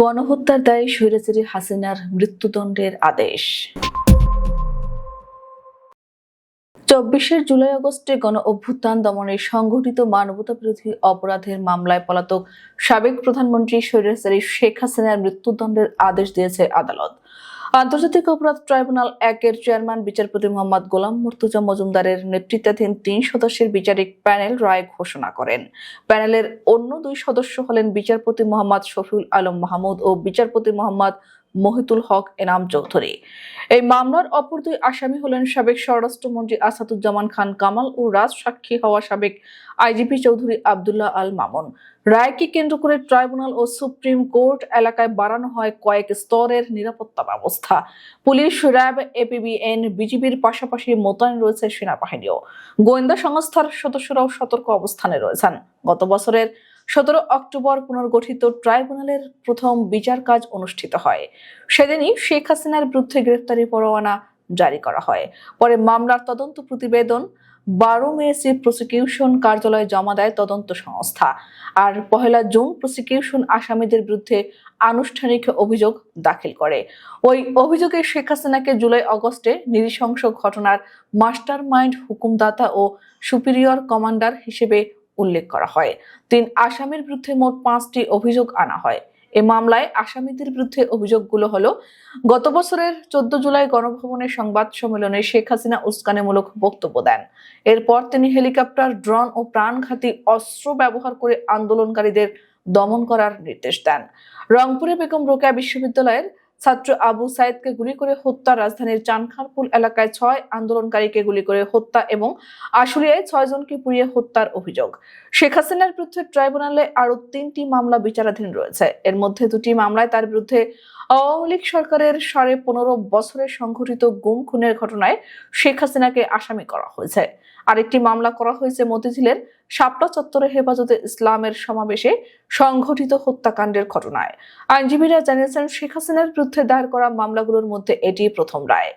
গণহত্যার দায়ে স্বৈরাচারী হাসিনার মৃত্যুদণ্ডের আদেশ। চব্বিশের জুলাই আগস্টে গণ অভ্যুত্থান দমনে সংঘটিত মানবতা বিরোধী অপরাধের মামলায় পলাতক সাবেক প্রধানমন্ত্রী স্বৈরাচারী শেখ হাসিনার মৃত্যুদণ্ডের আদেশ দিয়েছে আদালত। আন্তর্জাতিক অপরাধ ট্রাইব্যুনাল একের চেয়ারম্যান, বিচারপতি মোহাম্মদ গোলাম মুর্তুজা মজুমদারের নেতৃত্বাধীন তিন সদস্যের বিচারিক প্যানেল রায় ঘোষণা করেন। প্যানেলের অন্য দুই সদস্য হলেন বিচারপতি মোহাম্মদ শফিউল আলম মাহমুদ ও বিচারপতি মোহাম্মদ মহিতুল হক এনাম চৌধুরী। এই মামলার অপর দুই আসামি হলেন সাবেক স্বরাষ্ট্রমন্ত্রী আসাদুজ্জামান খান কামাল ও রাজ সাক্ষী হওয়া সাবেক আইজিপি চৌধুরী আবদুল্লাহ আল মামুন। রায়কে কেন্দ্র করে ট্রাইব্যুনাল ও সুপ্রিম কোর্ট এলাকায় বাড়ানো হয় কয়েক স্তরের নিরাপত্তা ব্যবস্থা। পুলিশ, র্যাব, এপিবিএন, বিজিবির পাশাপাশি মোতায়েন রয়েছে সেনাবাহিনীও। গোয়েন্দা সংস্থার সদস্যরাও সতর্ক অবস্থানে রয়েছেন। গত বছরের সতেরো অক্টোবর পুনর্গঠিত ট্রাইব্যুনালের প্রথম বিচার কাজ অনুষ্ঠিত হয়। সেদিনই শেখ হাসিনার বিরুদ্ধে গ্রেফতারি পরোয়ানা জারি করা হয়। পরে মামলার তদন্ত প্রতিবেদন, বারো মে চিফ প্রসিকিউশন কার্যালয়ে জমা দেয় তদন্ত সংস্থা। আর পহেলা জুন প্রসিকিউশন আসামিদের বিরুদ্ধে আনুষ্ঠানিক অভিযোগ দাখিল করে। ওই অভিযোগে শেখ হাসিনাকে জুলাই আগস্টে নৃশংস ঘটনার মাস্টার মাইন্ড হুকুমদাতা ও সুপিরিয়র কমান্ডার হিসেবে উল্লেখ করা হয়। তিন আসামির বিরুদ্ধে মোট পাঁচটি অভিযোগ আনা হয়। এ মামলায় আসামিদের বিরুদ্ধে অভিযোগগুলো হলো, গত বছরের চোদ্দ জুলাই গণভবনের সংবাদ সম্মেলনে শেখ হাসিনা উস্কানিমূলক বক্তব্য দেন। এরপর তিনি হেলিকপ্টার, ড্রোন ও প্রাণঘাতী অস্ত্র ব্যবহার করে আন্দোলনকারীদের দমন করার নির্দেশ দেন। রংপুরে বেগম রোকেয়া বিশ্ববিদ্যালয়ের ছাত্র আবু সাইদকে গুলি করে হত্যা। রাজধানীর চানখারপুল এলাকায় ছয় আন্দোলনকারীকে গুলি করে হত্যা এবং আশুলিয়ায় ছয় জনকে পুড়িয়ে হত্যার অভিযোগ। শেখ হাসিনার বিরুদ্ধে ট্রাইব্যুনালে আরও তিনটি মামলা বিচারাধীন রয়েছে। এর মধ্যে দুটি মামলায় তার বিরুদ্ধে আওয়ামী লীগ সরকারের সাড়ে পনেরো বছরের সংঘটিত গুম, খুনের ঘটনায় শেখ হাসিনাকে আসামি করা হয়েছে। আরেকটি মামলা করা হয়েছে মতিঝিলের শাপলা চত্বরে হেফাজতে ইসলামের সমাবেশে সংঘটিত হত্যাকাণ্ডের ঘটনায়। আইনজীবীরা জানিয়েছেন, শেখ হাসিনার বিরুদ্ধে দায়ের করা মামলাগুলোর মধ্যে এটি প্রথম রায়।